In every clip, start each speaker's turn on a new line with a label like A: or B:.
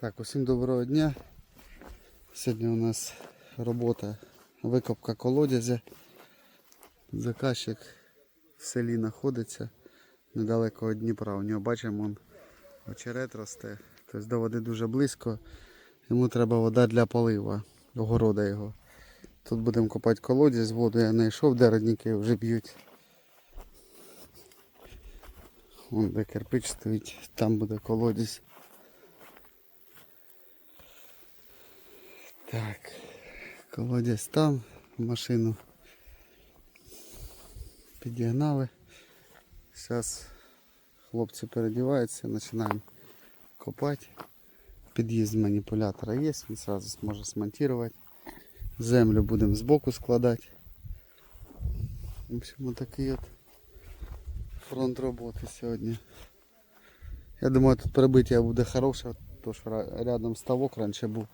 A: Так, усім доброго дня. Сьогодні у нас робота викопка колодязя. Заказчик в селі знаходиться недалеко від Дніпра. У нього бачимо он очерет росте. Тобто до води дуже близько. Йому треба вода для полива, огорода його. Тут будемо копати колодязь, воду я знайшов, де родники вже б'ють. Вон де кирпич стоїть, там буде колодязь. Так, колодязь там, машину підігнали. Зараз хлопці передіваються, починаємо копати. Під'їзд маніпулятора є, він одразу зможе смонтувати. Землю будемо збоку складати. В общем, такий от фронт роботи сьогодні. Я думаю, тут перебиття буде хороше, тому що ра- рядом ставок раніше був.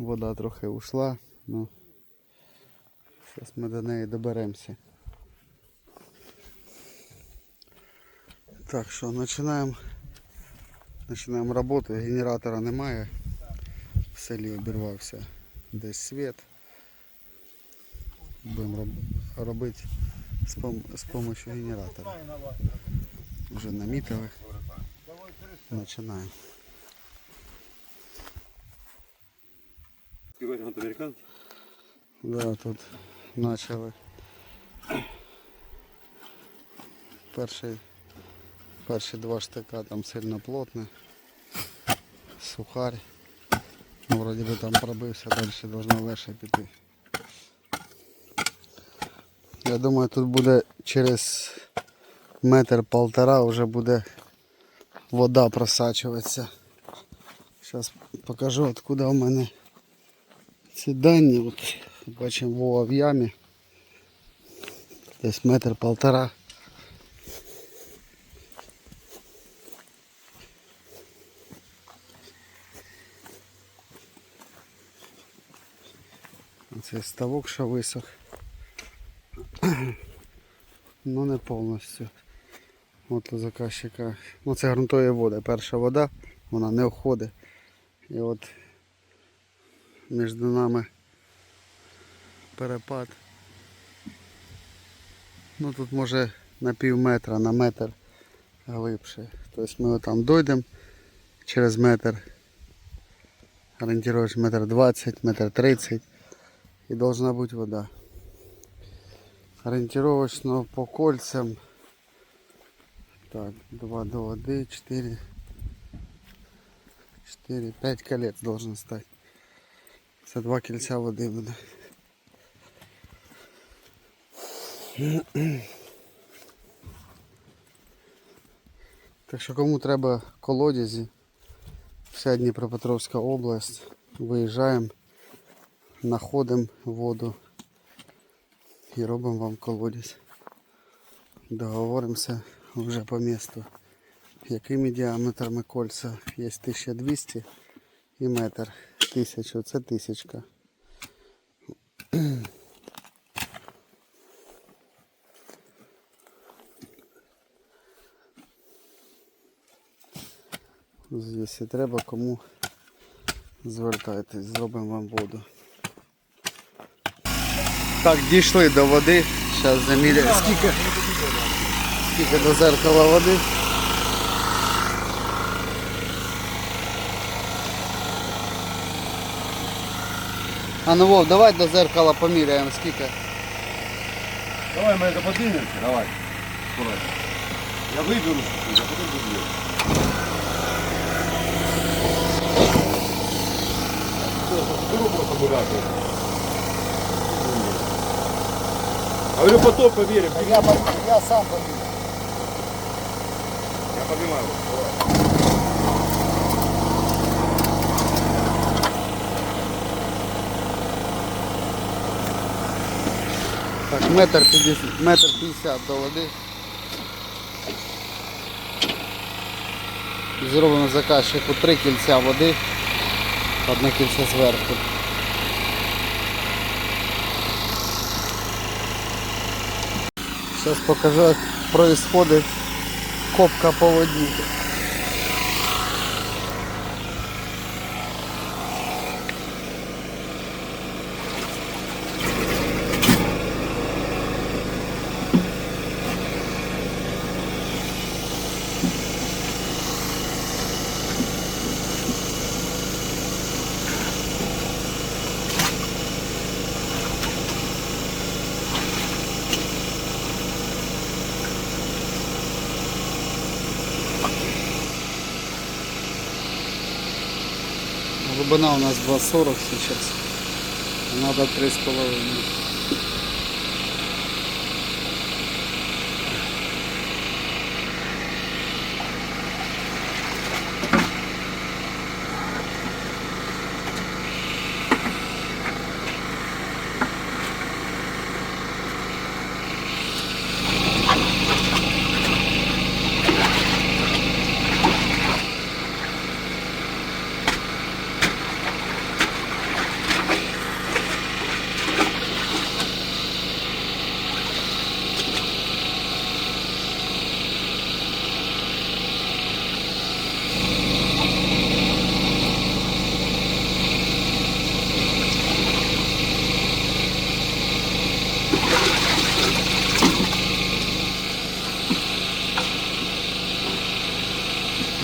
A: Вода трохи ушла, ну зараз ми до неї доберемося. Так що починаємо починаємо роботу. Генератора немає. В селі обірвався десь світ. Будемо роб- робити з, пом- з допомогою генератора. Вже намітили. Починаємо.
B: Говорят, американцы.
A: Да, тут почали. Перший, перші два штика там сильно плотне. Сухарь. Ну, вроді би там пробився, далі должно легше піти. Я думаю, тут буде через метр полтора вже буде вода просачуватися. Зараз покажу откуда у мене ці дані. От, бачимо Вова в ямі. Десь метр полтора. Це ставок, що висох. Ну не повністю. От заказчика. Ну це ґрунтові води. Перша вода, вона не входить. І от між нами перепад. Ну тут може на пів метра, на метр глибше. Тобто ми там дойдемо через метр. Орієнтируєш метр 20, метр 30 і должна бути вода. Орієнтировочно по кольцям. Так, 2 до води, 4, 4, 5 колец должен стать. Це два кільця води буде. Так що кому треба колодязі, вся Дніпропетровська область, виїжджаємо, знаходимо воду і робимо вам колодязь. Договоримося вже по місту. Якими діаметрами кольця є 1200 і метр. Тисячу, це тисячка. Якщо треба, кому звертайтесь, зробимо вам воду. Так, дійшли до води. Зараз заміряємо. Скільки, скільки до зеркала води. А ну Вов, давай до зеркала поміряємо скільки.
B: Давай мы это поднимемся, давай. Аккуратно. Я выберу, а потом буду делать. Беру просто аккуратно. А говорю, потом поверим.
A: Я, я сам поміряю.
B: Я поднимаю. Давай.
A: Так, метр п'ятдесят, метр до води. Зробимо заказчику три кільця води, одне кільце зверху. Зараз покажу, як происходит копка по воді. Глибина у нас 2,40 сейчас. Надо 3,5.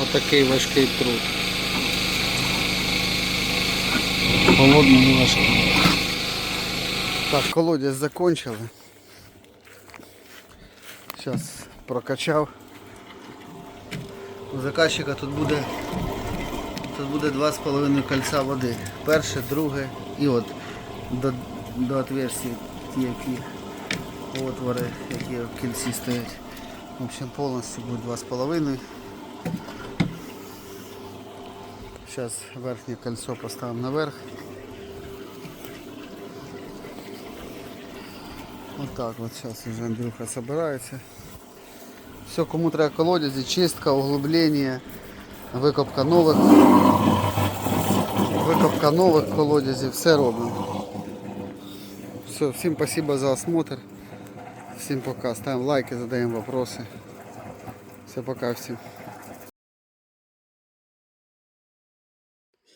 A: Отакий важкий труд.
C: Холодний і важкий.
A: Так, колодязь закончили. Зараз прокачав. У заказчика тут буде тут буде 2,5 кольця води. Перше, друге і от до, до отверстий ті, які отвори, які в кільці стоять. В общем, повністю буде 2,5. Зараз верхнє кольцо поставимо наверх. Вот так вот сейчас уже Андрюха собирается. Все, кому треба колодязі, чистка, углублення, викопка нових, викопка нових колодязів, все робимо. Все, всім спасибо за осмотр. Всім пока. Ставимо лайки, задаємо вопросы. Все, пока всім.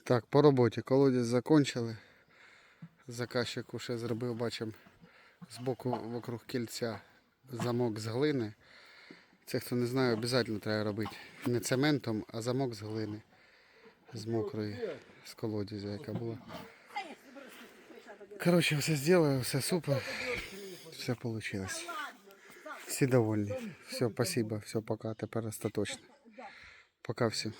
A: Так, по роботі колодязь закончили. Заказчик уже зробив, бачимо, збоку вокруг кільця замок з глини. Це хто не знає, обов'язково треба робити. Не цементом, а замок з глини. З мокрої, з колодязя, яка була. Коротше, все зробили, все супер. Все вийшло. Всі довольні. Все, спасибо, все, пока. Тепер остаточно. Пока всім.